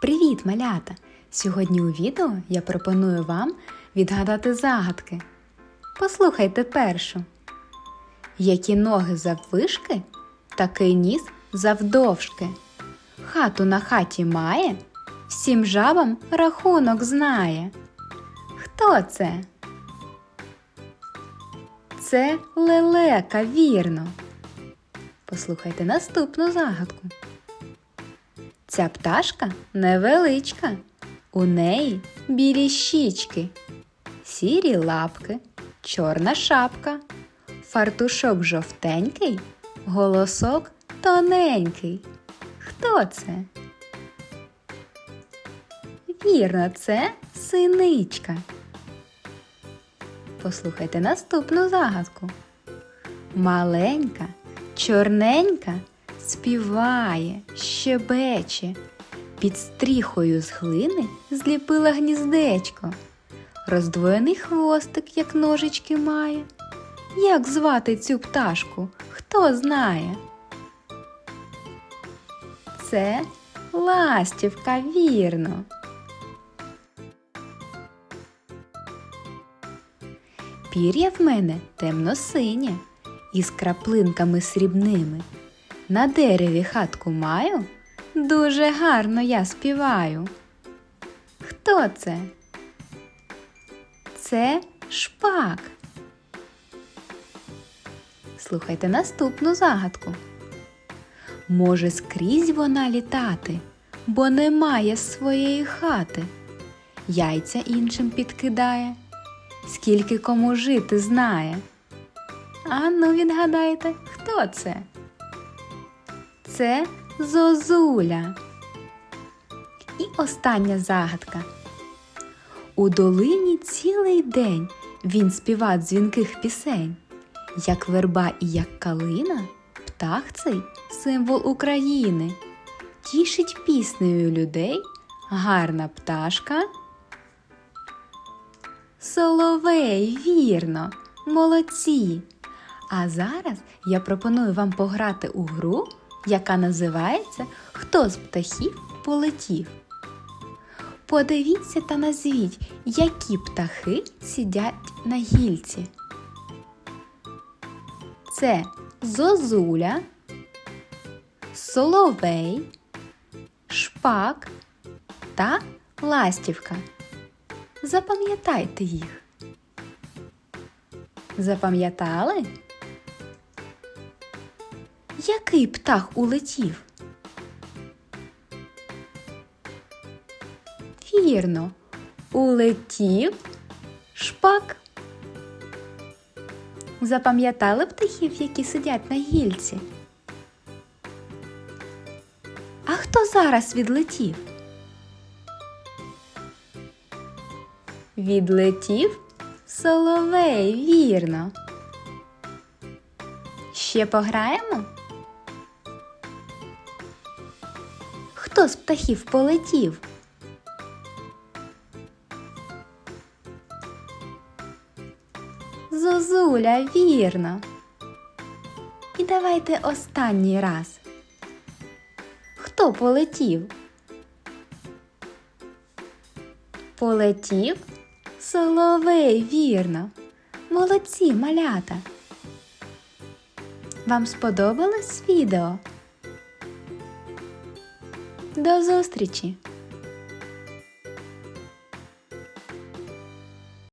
Привіт, малята! Сьогодні у відео я пропоную вам відгадати загадки. Послухайте першу. Які ноги заввишки, такий ніс завдовжки. Хату на хаті має, всім жабам рахунок знає. Хто це? Це лелека, вірно. Послухайте наступну загадку. Ця пташка невеличка, у неї білі щічки, сірі лапки, чорна шапка, фартушок жовтенький, голосок тоненький. Хто це? Вірно, це синичка. Послухайте наступну загадку. Маленька, чорненька співає, щебече, під стріхою з глини зліпила гніздечко. Роздвоєний хвостик, як ножички має. Як звати цю пташку? Хто знає? Це ластівка, вірно. Пір'я в мене темно-синє, із краплинками срібними. На дереві хатку маю, дуже гарно я співаю. Хто це? Це шпак. Слухайте наступну загадку. Може скрізь вона літати, бо немає своєї хати. Яйця іншим підкидає, скільки кому жити знає. А ну відгадайте, хто це? Це зозуля. І остання загадка. У долині цілий день він співа дзвінких пісень. Як верба і як калина, птах цей символ України. Тішить піснею людей гарна пташка. Соловей, вірно, молодці. А зараз я пропоную вам пограти у гру, яка називається Хто з птахів полетів. Подивіться та назвіть, які птахи сидять на гільці. Це зозуля, соловей, шпак та ластівка. Запам'ятайте їх. Запам'ятали? Який птах улетів? Вірно, улетів шпак. Запам'ятали птахів, які сидять на гільці? А хто зараз відлетів? Відлетів соловей, вірно. Ще пограємо? Хто з птахів полетів? Зозуля, вірно. І давайте останній раз. Хто полетів? Полетів соловей, вірно. Молодці, малята. Вам сподобалось відео? До зустрічі!